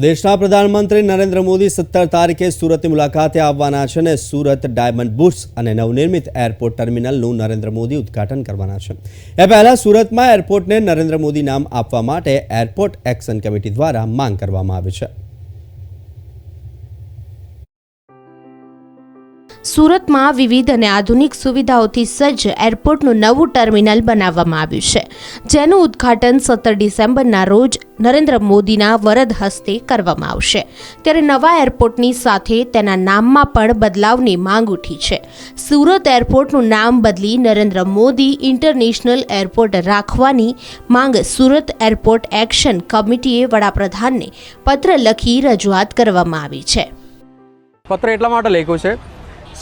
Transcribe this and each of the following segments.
દેશના પ્રધાનમંત્રી નરેન્દ્ર મોદી સત્તર તારીખે સુરતની મુલાકાતે આવવાના છે અને સુરત ડાયમંડ બુટ્સ અને નવનિર્મિત એરપોર્ટ ટર્મિનલનું નરેન્દ્ર મોદી ઉદ્ઘાટન કરવાના છે. એ પહેલાં સુરતમાં એરપોર્ટને નરેન્દ્ર મોદી નામ આપવા માટે એરપોર્ટ એક્શન કમિટી દ્વારા માંગ કરવામાં આવી છે. સુરતમાં વિવિધ અને આધુનિક સુવિધાઓથી સજ્જ એરપોર્ટનું નવું ટર્મિનલ બનાવવામાં આવ્યું છે, જેનું ઉદ્ઘાટન સત્તર ડિસેમ્બરના રોજ નરેન્દ્ર મોદીના વરદ હસ્તે કરવામાં આવશે. ત્યારે નવા એરપોર્ટની સાથે તેના નામમાં પણ બદલાવની માંગ ઉઠી છે. સુરત એરપોર્ટનું નામ બદલી નરેન્દ્ર મોદી ઇન્ટરનેશનલ એરપોર્ટ રાખવાની માંગ સુરત એરપોર્ટ એક્શન કમિટીએ વડાપ્રધાનને પત્ર લખી રજૂઆત કરવામાં આવી છે. પત્ર એટલા માટે લખ્યું છે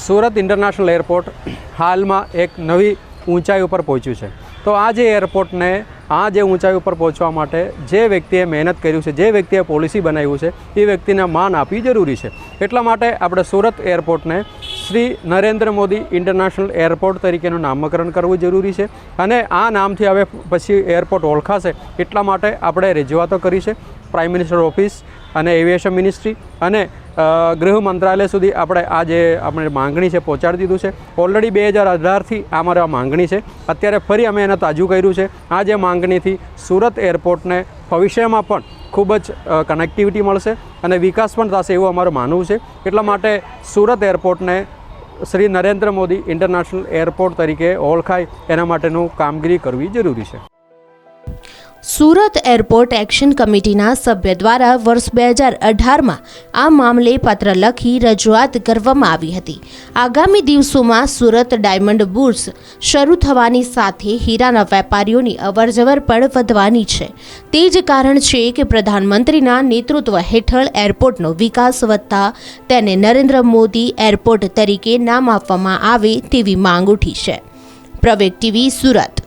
સુરત ઇન્ટરનેશનલ એરપોર્ટ હાલમાં એક નવી ઊંચાઈ ઉપર પહોંચ્યું છે. તો આ જે એરપોર્ટને, આ જે ઊંચાઈ ઉપર પહોંચવા માટે જે વ્યક્તિએ મહેનત કર્યું છે, જે વ્યક્તિએ પોલિસી બનાવ્યું છે, એ વ્યક્તિને માન આપવી જરૂરી છે. એટલા માટે આપણે સુરત એરપોર્ટને શ્રી નરેન્દ્ર મોદી ઇન્ટરનેશનલ એરપોર્ટ તરીકેનું નામકરણ કરવું જરૂરી છે અને આ નામથી હવે પછી એરપોર્ટ ઓળખાશે એટલા માટે આપણે રજૂઆતો કરી છે. પ્રાઇમ મિનિસ્ટર ઓફિસ અને એવિએશન મિનિસ્ટ્રી અને ગૃહ મંત્રાલય સુધી આપણે આ જે આપણે માંગણી છે પહોંચાડી દીધું છે. ઓલરેડી બે હજાર અઢારથી આ મારા માંગણી છે. અત્યારે ફરી અમે એને તાજું કર્યું છે. આ જે માંગણીથી સુરત એરપોર્ટને ભવિષ્યમાં પણ ખૂબ જ કનેક્ટિવિટી મળશે અને વિકાસ પણ થશે એવું અમારું માનવું છે. એટલા માટે સુરત એરપોર્ટને શ્રી નરેન્દ્ર મોદી ઇન્ટરનેશનલ એરપોર્ટ તરીકે ઓળખાય એના માટેનું કામગીરી કરવી જરૂરી છે. સુરત એરપોર્ટ એક્શન કમિટીના સભ્ય દ્વારા વર્ષ બે હજાર અઢારમાં આ મામલે પત્ર લખી રજૂઆત કરવામાં આવી હતી. આગામી દિવસોમાં સુરત ડાયમંડ બુર્સ શરૂ થવાની સાથે હીરાના વેપારીઓની અવરજવર પણ વધવાની છે. તે જ કારણ છે કે પ્રધાનમંત્રીના નેતૃત્વ હેઠળ એરપોર્ટનો વિકાસ વધતા તેને નરેન્દ્ર મોદી એરપોર્ટ તરીકે નામ આપવામાં આવે તેવી માંગ ઉઠી છે. પ્રવેગ ટીવી સુરત.